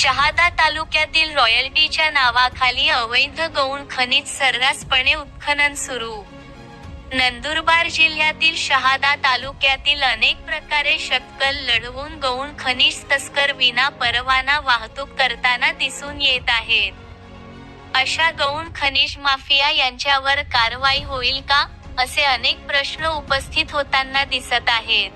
शहादा तालुक्यातील रॉयल्टीच्या नावाखाली अवैध गौण खनिज सर्रासपणे उत्खनन सुरू. नंदुरबार जिल्ह्यातील शहादा तालुक्यातील अनेक प्रकारे शक्कल लढवून गौण खनिज तस्कर विना परवाना वाहतूक करताना दिसून येत आहेत. अशा गौण खनिज माफिया यांच्यावर कारवाई होईल का असे अनेक प्रश्न उपस्थित होताना दिसत आहेत.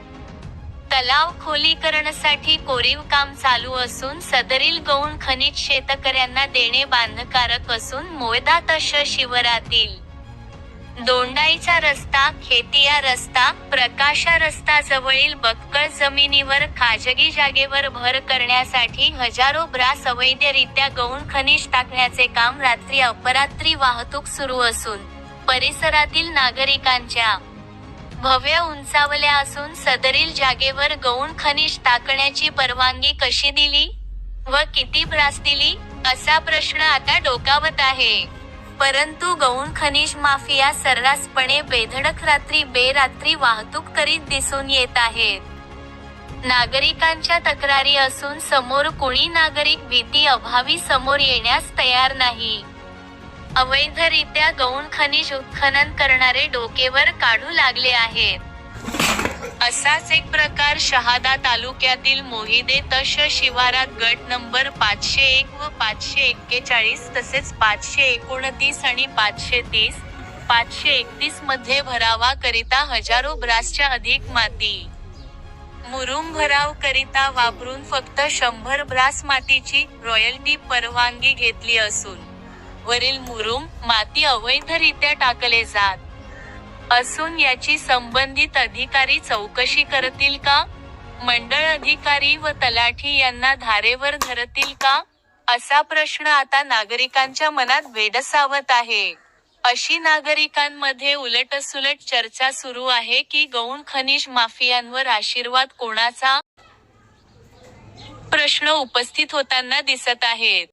तलाव खोलीकरणासाठी कोरीव काम चालू असून सदरील गौण खनिज शेतकऱ्यांना देणे बांधकारक असून मोयदा तश शिवरातील दोंडाईचा रस्ता खेतिया रस्ता प्रकाशा रस्ता जवळील बक्कळ जमिनीवर खाजगी जागेवर भर करण्यासाठी हजारो ब्रास अवैधरित्या गौण खनिज टाकण्याचे काम रात्री अपरात्री वाहतूक सुरू असून परिसरातील नागरिकांच्या भव्य उंचावल्या असून सदरील जागेवर गौण खनिज टाकण्याची परवानगी कशी दिली व किती ब्रास दिली असा प्रश्न आता डोकावत आहे. परंतु गौण खनिज माफिया सर्रासपणे बेधडक रात्री बेरात्री वाहतूक करीत दिसून येत आहेत. नागरिकांच्या तक्रारी असून समोर कुणी नागरिक भीती अभावी समोर येण्यास तयार नाही. अवैधरित्या गौण खनिज उत्खनन करणारे डोकेवर काढू लागले आहेत. असाच एक प्रकार शहादा तालुक्यातील मोहिदे तश शिवारात गट नंबर पाचशे एक व पाचशे एक्केचाळीस तसेच पाचशे एकोणतीस आणि पाचशे तीस पाचशे एकतीसमध्ये भरावा करिता हजारो ब्रासच्या अधिक माती. मुरुम भराव करिता वापरून फक्त शंभर ब्रास मातीची रॉयल्टी परवानगी घेतली असून वरील मुरुम माती अवैधरित्या टाकले जात. असून याची संबंधित अधिकारी चौकशी करतील का? मंडळ अधिकारी व तलाठी यांना धारेवर धरतील का? असा प्रश्न आता नागरिकांच्या मनात वेडसावत आहे. अशी नागरिकांमध्ये उलटसुलट चर्चा सुरू आहे की गौण खनिज माफियांवर आशीर्वाद कोणाचा? प्रश्न उपस्थित होताना दिसत आहेत.